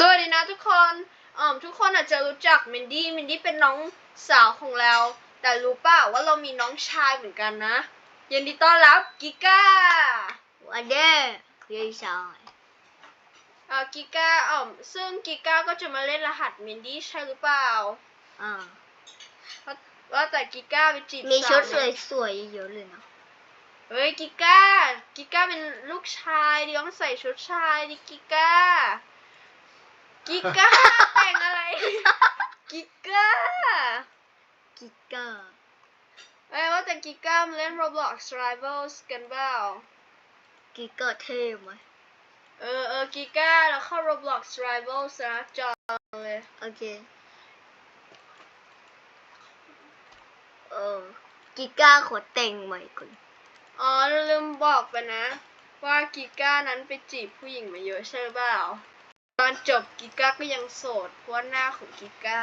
สวัสดีนะทุกคนอ่อมทุกคนอาจจะรู้จักมินดี้ มินดี้เป็นน้องสาวของเรา แต่รู้เปล่าว่าเรามีน้องชายเหมือนกันนะ ยินดีต้อนรับกิก้าวันเด้ยายชายเอ่อกิก้าอ่อมซึ่งกิก้าก็จะมาเล่นรหัสมินดี้ใช่หรือเปล่าอ่าว่าว่าแต่กิก้าไปจีบมีชุดสาวเนี่ยสวยๆเยอะเลยนะเฮ้ยกิก้า กิก้าเป็นลูกชายดิต้องใส่ชุดชายดิกิก้า กิก้าแต่งอะไร กิก้ากิก้าเอ้ยว่าแต่กิก้ามาเล่น Roblox Rivals กันเปล่ากิก้าเท่ไหมเออเออกิก้าแล้วเข้า Roblox Rivals นะจองเลยโอเคเออกิก้าขอแต่งใหม่ก่อนอ๋อลืมบอกไปนะ ว่ากิก้านั้นไปจีบผู้หญิงมาเยอะใช่หรือเปล่า ตอนจบกิก้าก็ยังโสดเพราะว่าหน้าของกิก้า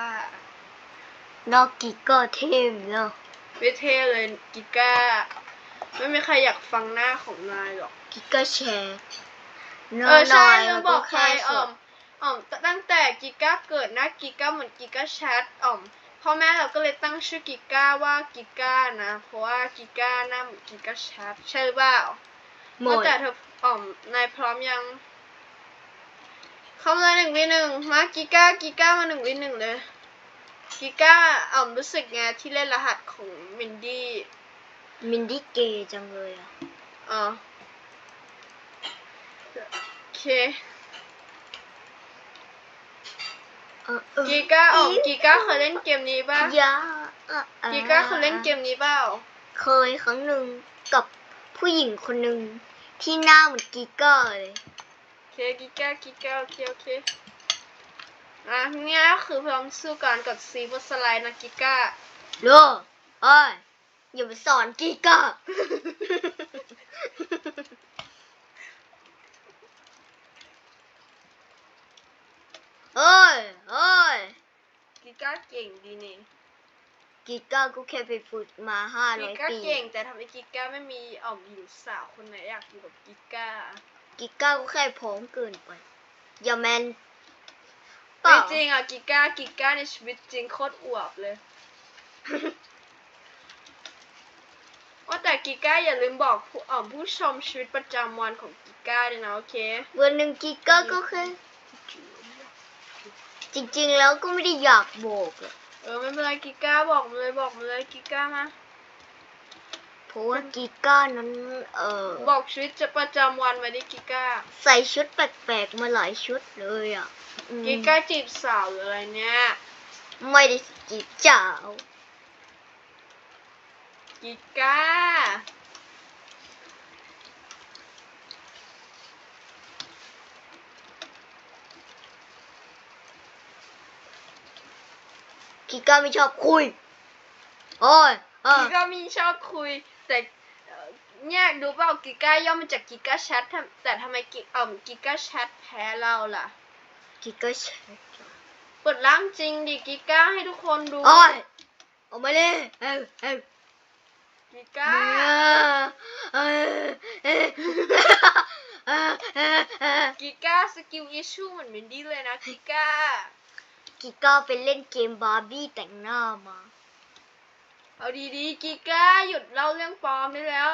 นอกกิก้าเท่เนาะไม่เท่เลยกิก้า ไม่มีใครอยากฟังหน้าของนายหรอก กิก้าแชร์เออใช่น้ยลืมัมนบอกไปแค่สอ่อดมอ่อมตั้งแต่กิก้าเกิดหน้ากิก้าเหมือนกิก้าแชทอ่อมพ่อแม่เราก็เลยตั้งชื่อกิก้าว่ากิก้านะ เพราะว่ากิก้าหน้าเหมือนกิก้าแชทใช่หรือเปล่าหมว่าดแต่เธออ่อมนายพร้อมยัง เข้ามาหนึ่งวิหนึ่งมากิก้ากิก้ามาหนึ่งวิหนึ่งเลยกิก้าอ่อมรู้สึกไงที่เล่นรหัสของมินดี้มินดี้เกย์จังเลยอะอ๋อโอเคเออเออกีก้าอ๋อกีก้าเคยเล่นเกมนี้ป่ะยาอะอะกีก้าเคยเล่นเกมนี้เปล่าเคยครั้งหนึ่งกับผู้หญิงคนหนึ่งที่หน้าเหมือนกิก้าเลยโอ เคกีก้ากีก้าโอเคโอเคอะเนี่ยคือพร้อมสู้กันกับซีบสไลด์นะกีก้าโลเอ้ยอย่ามาสอนกิก้าเอ้ยเอ้ยกีก้าเก่งดีนี่กิก้าก็แค่ไปฝึกมาห้ากีร้อยก้าปีเก่งแต่ทำให้กีก้าไม่มีอ่อมหญิงสาวคนไหนอยากอยู่กับกีก้า กิก้าก็แค่พร้อมเกินไป อย่าแมนเปไม่ล่าจริงอะกีก้ากีก้าในชีวิตจริงโคตรอวบเลย ว่าแต่กีก้าอย่าลืมบอกผู้อ่อมผู้ชมชีวิตประจำวันของกีก้าด้วยนะโอเค วันหนึ่งกิก้าก็แค่จริงๆแล้วก็ไม่ได้อยากบอกอะเออไม่เป็นไรกิก้าบอกมาเลยบอกมาเลยกิก้ามาเพราะว่ากิก้านั้น เออบอกชีวิตจะประจำวันมาดิกิก้า ใส่ชุดแปลกๆมาหลายชุดเลยอะอืมกิก้าจีบสาวหรืออะไรเนี่ยไม่ได้จีบเจ้ากิก้า กิก้าไม่ชอบคุยโอ้ยเออกิก้ามีชอบคุย แต่เอ่อเนี่ยดูเปล่ากิก้าย่อมาจากกิก้าแชททำแต่ทำไมกิเอ่อกิก้าแชทแพ้เราล่ะกิก้าแชทเปิดร่างจริงดิกิก้าให้ทุกคนดูโอ้ยออกมาเลยเอ้าเอ้ากิก้าเอ้ยเอ้ยเอ้ยเอ้ยเอ้ยกิก้าสกิลอิชชูเหมือนมินดี้เลยนะกิก้ากิก้าไปเล่นเกมบาร์บี้แต่งหน้ามา เอาดีๆ กิก้าหยุดเล่าเรื่องปลอมได้แล้ว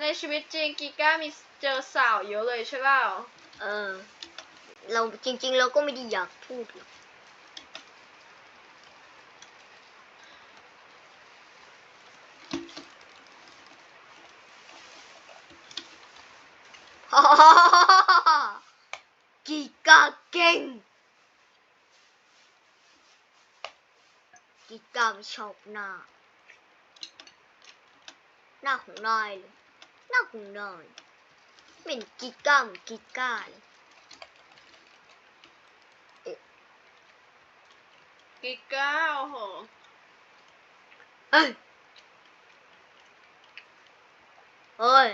ในชีวิตจริงกิก้ามีเจอสาวเยอะเลยใช่เปล่าเออ เราจริง ๆ เราก็ไม่ได้อยากพูดหรอกฮ่าฮ่าฮ่าฮ่ากีกาเก่ง กีกาไม่ชอบหน้า หน้าของนายเลยหน้าของนายไม่เป็นกีก้าเหมือนกีก้าเลยกิก้าโอ้โหเอ้ยเอ้ย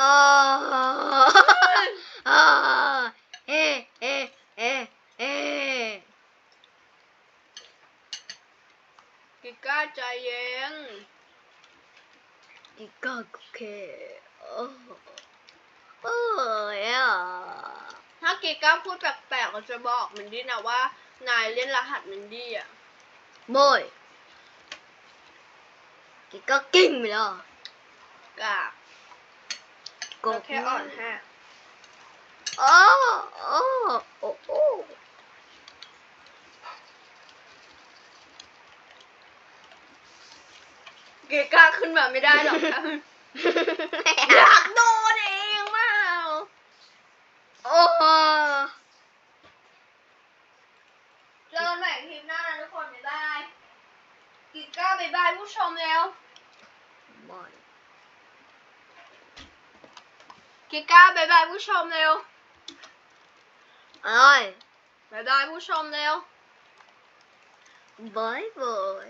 อ่าอ่าเอ๊ะเอ๊ะเอ๊ะเอ๊ะกิก้าใจเย็นกิก้าก็แค่โอ้โอ้ยอะถ้ากิก้าพูดแปลกๆก็จะบอกมันดี้นะว่า นายเล่นรหัสมันดี้อะโมยกิก้ากิ้งไปแล้วกา กก็แค่อ่อนแฮะโอ้โอ้โอ้โอ้กิก้าขึ้นมาไม่ได้หรอกค่ะอยากโดนเองเปล่าโอ้เจอกันใหม่คลิปหน้านะทุกคนบ๊ายบายกิก้าบ๊ายบายผู้ชมแล้ว บอย กิก้าบ๊ายบายผู้ชมเร็วอ